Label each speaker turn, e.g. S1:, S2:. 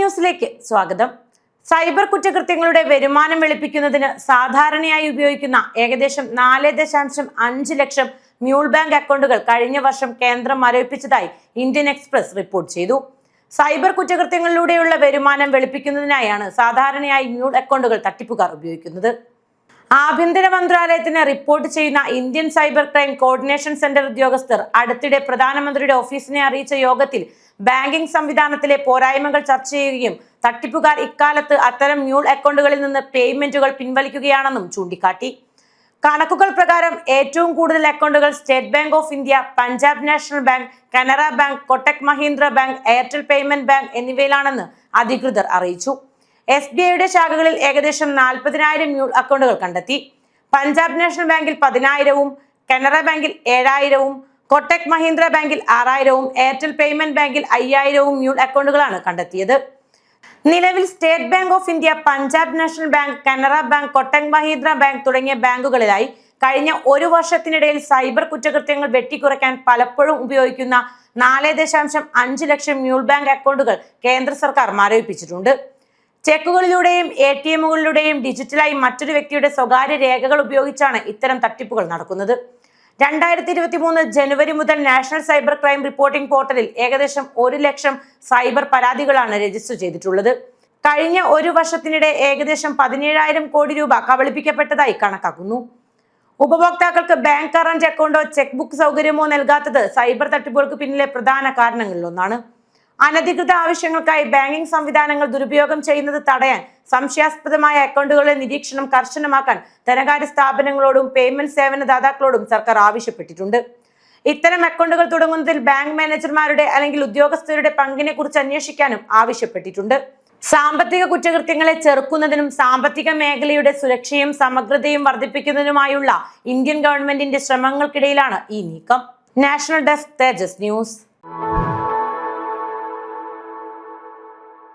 S1: ന്യൂസിലേക്ക് സ്വാഗതം. സൈബർ കുറ്റകൃത്യങ്ങളുടെ വരുമാനം വെളുപ്പിക്കുന്നതിന് സാധാരണയായി ഉപയോഗിക്കുന്ന ഏകദേശം നാല് ദശാംശം അഞ്ച് ലക്ഷം മ്യൂൾ ബാങ്ക് അക്കൗണ്ടുകൾ കഴിഞ്ഞ വർഷം കേന്ദ്രം മരവിപ്പിച്ചതായി ഇന്ത്യൻ എക്സ്പ്രസ് റിപ്പോർട്ട് ചെയ്തു. സൈബർ കുറ്റകൃത്യങ്ങളിലൂടെയുള്ള വരുമാനം വെളുപ്പിക്കുന്നതിനായാണ് സാധാരണയായി മ്യൂൾ അക്കൗണ്ടുകൾ തട്ടിപ്പുകാർ ഉപയോഗിക്കുന്നത്. ആഭ്യന്തര മന്ത്രാലയത്തിന് റിപ്പോർട്ട് ചെയ്യുന്ന Indian cyber crime coordination centre ഉദ്യോഗസ്ഥർ അടുത്തിടെ പ്രധാനമന്ത്രിയുടെ ഓഫീസിനെ അറിയിച്ച യോഗത്തിൽ ബാങ്കിംഗ് സംവിധാനത്തിലെ പോരായ്മകൾ ചർച്ച ചെയ്യുകയും തട്ടിപ്പുകാർ ഇക്കാലത്ത് അത്തരം മ്യൂൾ അക്കൗണ്ടുകളിൽ നിന്ന് പേയ്മെന്റുകൾ പിൻവലിക്കുകയാണെന്നും ചൂണ്ടിക്കാട്ടി. കണക്കുകൾ പ്രകാരം ഏറ്റവും കൂടുതൽ അക്കൗണ്ടുകൾ State Bank of India Punjab National Bank Canara Bank Kotak Mahindra Bank Airtel payment Bank എന്നിവയിലാണെന്ന് അധികൃതർ അറിയിച്ചു. എസ് ബി ഐയുടെ ശാഖകളിൽ ഏകദേശം നാൽപ്പതിനായിരം മ്യൂൾ അക്കൗണ്ടുകൾ കണ്ടെത്തി. പഞ്ചാബ് നാഷണൽ ബാങ്കിൽ പതിനായിരവും കനറ ബാങ്കിൽ ഏഴായിരവും കൊട്ടക് മഹീന്ദ്ര ബാങ്കിൽ ആറായിരവും എയർടെൽ പേയ്മെന്റ് ബാങ്കിൽ അയ്യായിരവും മ്യൂൾ അക്കൗണ്ടുകളാണ് കണ്ടെത്തിയത്. നിലവിൽ State Bank of India Punjab National Bank Canara Bank Kotak Mahindra Bank തുടങ്ങിയ ബാങ്കുകളിലായി കഴിഞ്ഞ ഒരു വർഷത്തിനിടയിൽ സൈബർ കുറ്റകൃത്യങ്ങൾ വെട്ടിക്കുറയ്ക്കാൻ പലപ്പോഴും ഉപയോഗിക്കുന്ന നാല് ദശാംശം അഞ്ച് ലക്ഷം മ്യൂൾ ബാങ്ക് അക്കൗണ്ടുകൾ കേന്ദ്ര സർക്കാർ മരവിപ്പിച്ചിട്ടുണ്ട്. ചെക്കുകളിലൂടെയും എ ടി എമ്മുകളിലൂടെയും ഡിജിറ്റലായി മറ്റൊരു വ്യക്തിയുടെ സ്വകാര്യ രേഖകൾ ഉപയോഗിച്ചാണ് ഇത്തരം തട്ടിപ്പുകൾ നടക്കുന്നത്. രണ്ടായിരത്തി ഇരുപത്തി മൂന്ന് ജനുവരി മുതൽ നാഷണൽ സൈബർ ക്രൈം റിപ്പോർട്ടിംഗ് പോർട്ടലിൽ ഏകദേശം ഒരു ലക്ഷം സൈബർ പരാതികളാണ് രജിസ്റ്റർ ചെയ്തിട്ടുള്ളത്. കഴിഞ്ഞ ഒരു വർഷത്തിനിടെ ഏകദേശം പതിനേഴായിരം കോടി രൂപ കബളിപ്പിക്കപ്പെട്ടതായി കണക്കാക്കുന്നു. ഉപഭോക്താക്കൾക്ക് ബാങ്ക് കറന്റ് അക്കൗണ്ടോ ചെക്ക് ബുക്ക് സൗകര്യമോ നൽകാത്തത് സൈബർ തട്ടിപ്പുകൾക്ക് പിന്നിലെ പ്രധാന കാരണങ്ങളിലൊന്നാണ്. അനധികൃത ആവശ്യങ്ങൾക്കായി ബാങ്കിംഗ് സംവിധാനങ്ങൾ ദുരുപയോഗം ചെയ്യുന്നത് തടയാൻ സംശയാസ്പദമായ അക്കൗണ്ടുകളുടെ നിരീക്ഷണം കർശനമാക്കാൻ ധനകാര്യ സ്ഥാപനങ്ങളോടും പേയ്മെന്റ് സേവന ദാതാക്കളോടും സർക്കാർ ആവശ്യപ്പെട്ടിട്ടുണ്ട്. ഇത്തരം അക്കൗണ്ടുകൾ തുടങ്ങുന്നതിൽ ബാങ്ക് മാനേജർമാരുടെ അല്ലെങ്കിൽ ഉദ്യോഗസ്ഥരുടെ പങ്കിനെ കുറിച്ച് അന്വേഷിക്കാനും ആവശ്യപ്പെട്ടിട്ടുണ്ട്. സാമ്പത്തിക കുറ്റകൃത്യങ്ങളെ ചെറുക്കുന്നതിനും സാമ്പത്തിക മേഖലയുടെ സുരക്ഷയും സമഗ്രതയും വർദ്ധിപ്പിക്കുന്നതിനുമായുള്ള ഇന്ത്യൻ ഗവൺമെന്റിന്റെ ശ്രമങ്ങൾക്കിടയിലാണ് ഈ നീക്കം. National desk Tejas news.